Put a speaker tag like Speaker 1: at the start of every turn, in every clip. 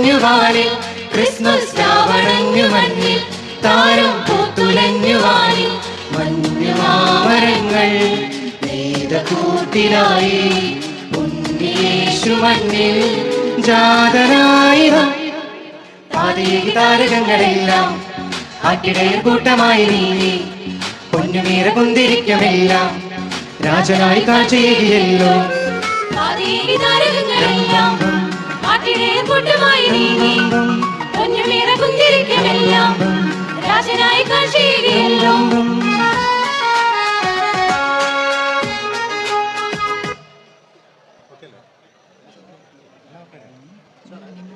Speaker 1: പൂത്തുലഞ്ഞു വാനിൽ ക്രിസ്മസ് രാവണഞ്ഞു മഞ്ഞിൽ താരം പൂത്തുലഞ്ഞു വാനിൽ മഞ്ഞു മാമരങ്ങൾ വേദകൂത്തിലായി ഉണ്ണിയേശു മണ്ണിൽ ജാതരായിരം പാതേകി താരകങ്ങളെല്ലാം ആറ്റിടയിൽ കൂട്ടമായി നീങ്ങി. പൊന്നുമീറ കുന്തിരിക്കുമെല്ലാം രാജനായി
Speaker 2: ആദിയിലെ താരകങ്ങളെല്ലാം ആട്ടിടയ കൂട്ടമായി നീങ്ങി. പൊന്നുമീറ കുന്തിരിക്കുമെല്ലാം രാജനായി കാഴ്ചയേകിയല്ലോ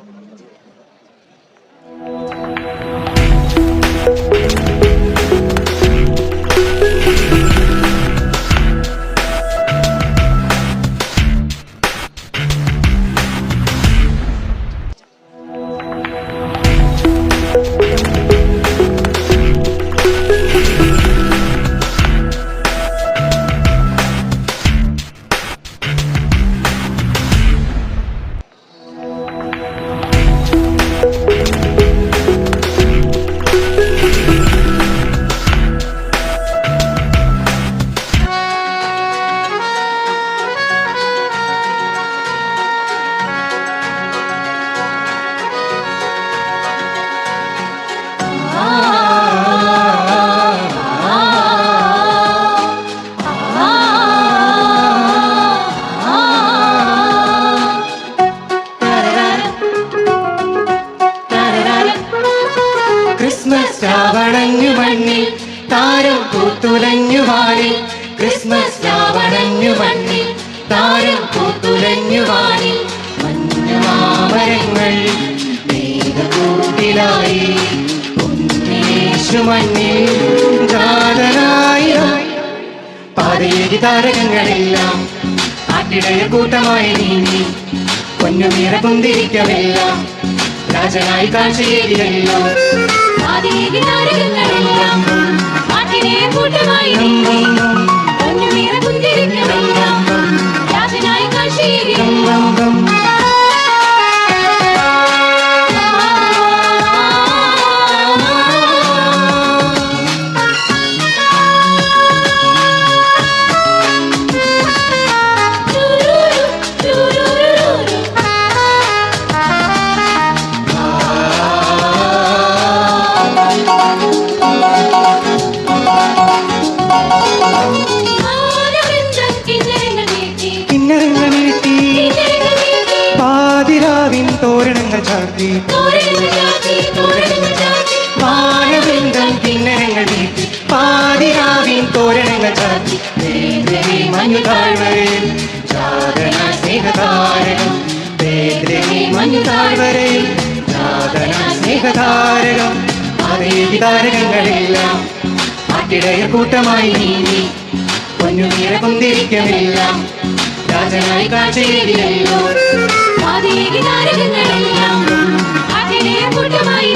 Speaker 1: ക്രിസ്മസ് താരം പൂത്തുലഞ്ഞു വാടി. ക്രിസ്മസ് രാവണഞ്ഞു മണ്ണിൽ താരം പൂത്തുലഞ്ഞു വാടി. മഞ്ഞുമാമരങ്ങൾ മേഘകൂട്ടിലായി ഉണ്ണീശു മണ്ണിൽ ജാതരായിരം പാതയേകി താരകങ്ങളെല്ലാം ആട്ടിടയ കൂട്ടമായി നീങ്ങി. പൊന്നുമീറ കുന്തിരിക്കമെല്ലാം രാജനായി കാഴ്ചയേകിയല്ലോ
Speaker 2: ആദിയിലെ താരകങ്ങളെല്ലാം കൂട്ടമായി നീങ്ങി
Speaker 1: മഞ്ഞു താഴ്വരയിൽ ജാതന സ്നേഹതാരകം. വേന്ദ്രനെ മഞ്ഞു താഴ്വരയിൽ ജാതന സ്നേഹതാരകം. അതേവി താരകങ്ങളെല്ലാം ആട്ടിടയ കൂട്ടമായി നീങ്ങി. പൊന്നുമീറ കുന്തിരിക്കമെല്ലാം രാജനായി കാഴ്ചയേകിയല്ലോ.
Speaker 2: രാജനായി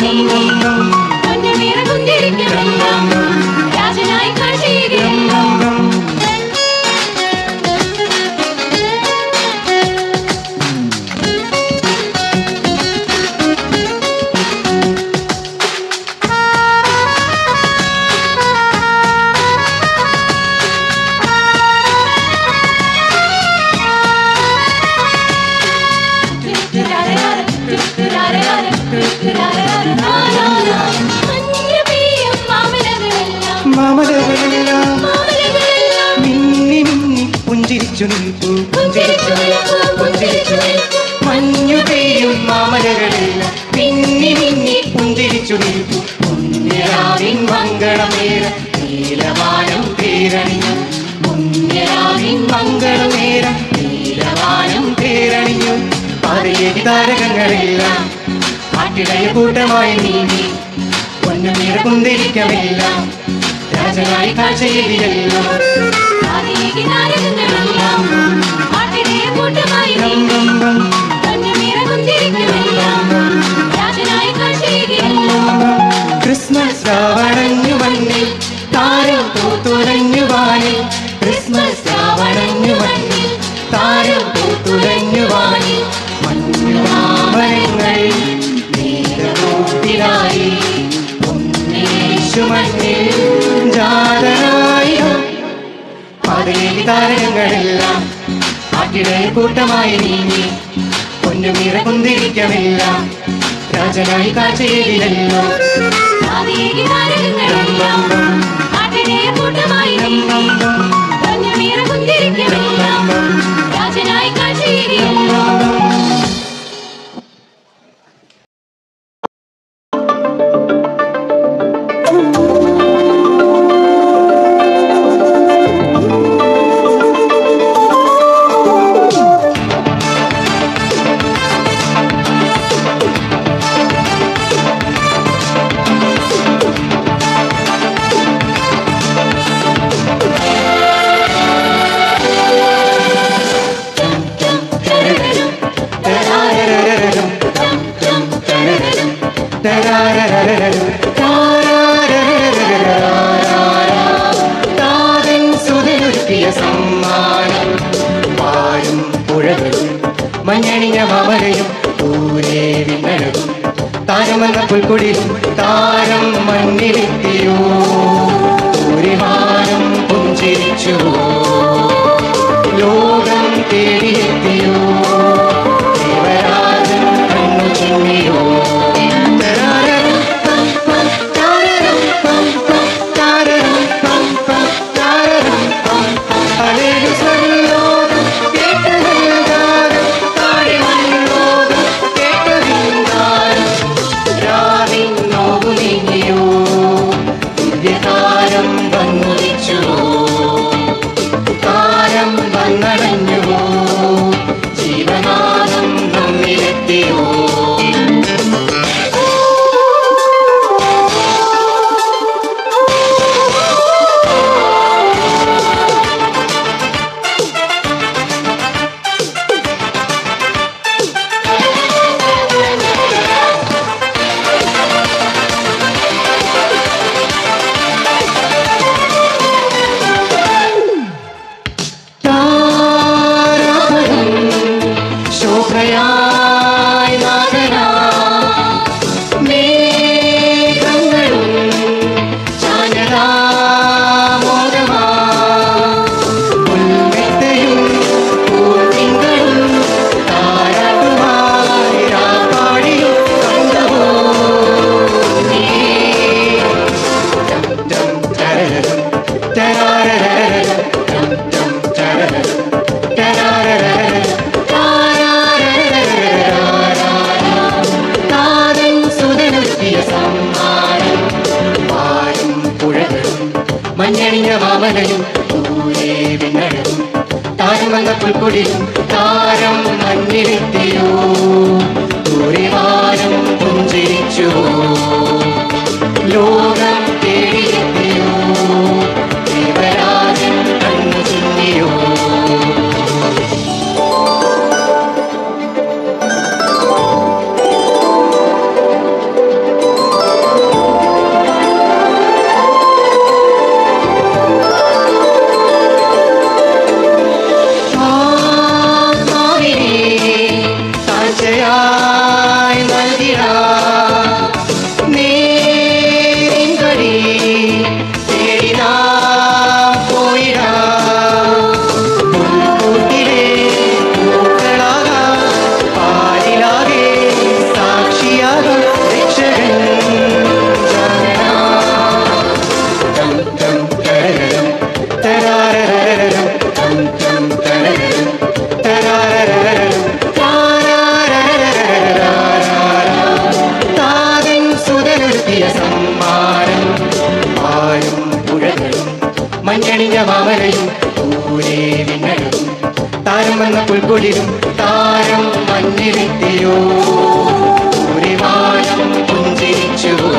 Speaker 1: പുഞ്ചിരിച്ചു നിൽപ്പു മഞ്ഞു പെയ്യും മാമലകളെല്ലാം മിന്നി മിന്നി പുഞ്ചിരിച്ചു നിൽപ്പു പുണ്യരാവിൻ മംഗളമേറ നീലവാനം പേരണിഞ്ഞു. പുണ്യരാവിൻ മംഗളമേര നീലവാനം പേരണിഞ്ഞു. പാതയേകി താരകങ്ങളെല്ലാം ആട്ടിടയ കൂട്ടമായി നീങ്ങി. പൊന്നുനീര കുന്തിരിക്കമെല്ലാം രാജനായി രം ക്രിസ്മസ് രാവണഞ്ഞു വന്നിൽ താരം പൂത്തുലഞ്ഞു വാനിൽ. ക്രിസ്മസ് രാവണഞ്ഞു വന്നിൽ താരം പൂത്തുലഞ്ഞു വാനിൽ. മഞ്ഞുമാമരങ്ങൾ നേരൂട്ടിലായി ഒന്നേശു
Speaker 2: മഞ്ഞിൽ താരകങ്ങളെല്ലാം ആട്ടിടയ കൂട്ടമായി നീങ്ങി. പൊന്നുമീറ കുന്തിരിക്കമെല്ലാം രാജനായി കാഴ്ചയിലല്ലോ
Speaker 1: താതൻ സമ്മാനം മഞ്ഞണിഞ്ഞ മമരയും പൂരേ വിണ്ണഴകും താരമെന്ന പുൽക്കൊടി താരം മണ്ണിലെത്തിയോ. ദൂരെ വിണ്ണഴകും താരം വന്ന താരം മണ്ണിരുത്തിയോ ദൂരെ വാനം പുഞ്ചിരിച്ചുവോ. ലോകം മാറും മാറും പുഴകളും മഞ്ഞണിഞ്ഞ മാമലയും പൂരേ വിണ്ണലും താരം വന്ന പുൽക്കൊടിലും താരം മഞ്ഞിരുത്തിയോ പൂരിമാനം പുഞ്ചിരിച്ചുവോ